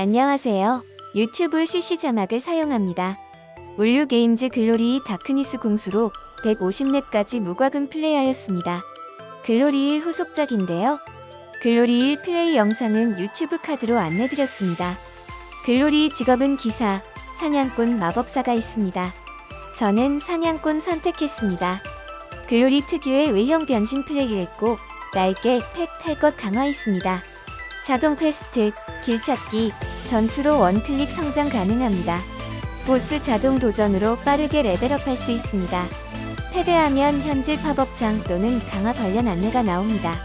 안녕하세요. 유튜브 CC 자막을 사용합니다. 울류 게임즈 글로리 다크니스 공수로 150렙까지 무과금 플레이하였습니다. 글로리 1 후속작인데요. 글로리 1 플레이 영상은 유튜브 카드로 안내드렸습니다. 글로리 직업은 기사, 사냥꾼 마법사가 있습니다. 저는 사냥꾼 선택했습니다. 글로리 특유의 외형 변신 플레이했고 날개, 팩 탈 것 강화 있습니다. 자동 퀘스트, 길 찾기, 전투로 원클릭 성장 가능합니다. 보스 자동 도전으로 빠르게 레벨업할 수 있습니다. 패배하면 현질 팝업창 또는 강화 관련 안내가 나옵니다.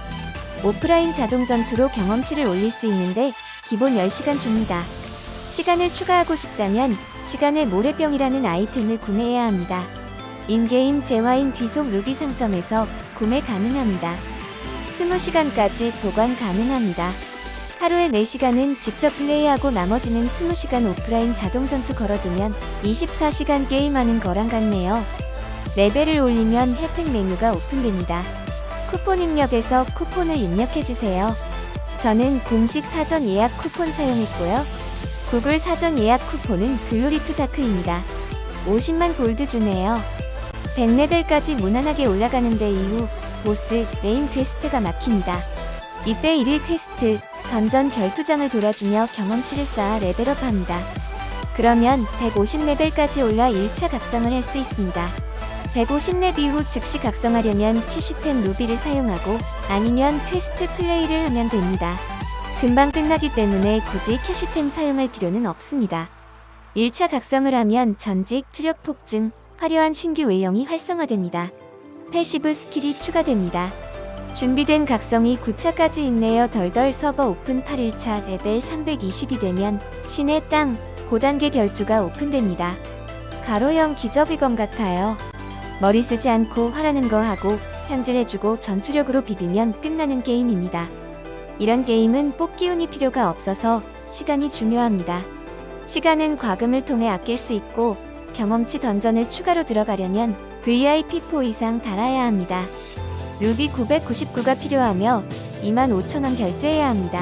오프라인 자동 전투로 경험치를 올릴 수 있는데 기본 10시간 줍니다. 시간을 추가하고 싶다면 시간의 모래병이라는 아이템을 구매해야 합니다. 인게임 재화인 귀속 루비 상점에서 구매 가능합니다. 20시간까지 보관 가능합니다. 하루에 4시간은 직접 플레이하고 나머지는 20시간 오프라인 자동 전투 걸어두면 24시간 게임하는 거랑 같네요. 레벨을 올리면 혜택 메뉴가 오픈됩니다. 쿠폰 입력에서 쿠폰을 입력해주세요. 저는 공식 사전 예약 쿠폰 사용했고요. 구글 사전 예약 쿠폰은 글로리2 다크입니다. 50만 골드 주네요. 100레벨까지 무난하게 올라가는데 이후 보스 메인 퀘스트가 막힙니다. 이때 1일 퀘스트 던전 결투장을 돌아주며 경험치를 쌓아 레벨업합니다. 그러면 150레벨까지 올라 1차 각성을 할 수 있습니다. 150렙 이후 즉시 각성하려면 캐시템 루비를 사용하고 아니면 퀘스트 플레이를 하면 됩니다. 금방 끝나기 때문에 굳이 캐시템 사용할 필요는 없습니다. 1차 각성을 하면 전직, 투력 폭증, 화려한 신규 외형이 활성화됩니다. 패시브 스킬이 추가됩니다. 준비된 각성이 9차까지 있네요. 덜덜 서버 오픈 8일차 레벨 320이 되면 신의 땅 고단계 결투가 오픈됩니다. 가로형 기적의 검 같아요. 머리 쓰지 않고 하라는 거 하고 현질해주고 전투력으로 비비면 끝나는 게임입니다. 이런 게임은 뽑기 운이 필요가 없어서 시간이 중요합니다. 시간은 과금을 통해 아낄 수 있고 경험치 던전을 추가로 들어가려면 VIP4 이상 달아야 합니다. 루비 999가 필요하며 25,000원 결제해야 합니다.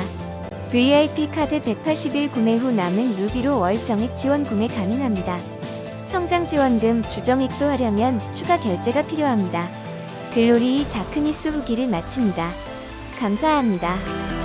VIP 카드 181 구매 후 남은 루비로 월 정액 지원 구매 가능합니다. 성장 지원금 주정액도 하려면 추가 결제가 필요합니다. 글로리 다크니스 후기를 마칩니다. 감사합니다.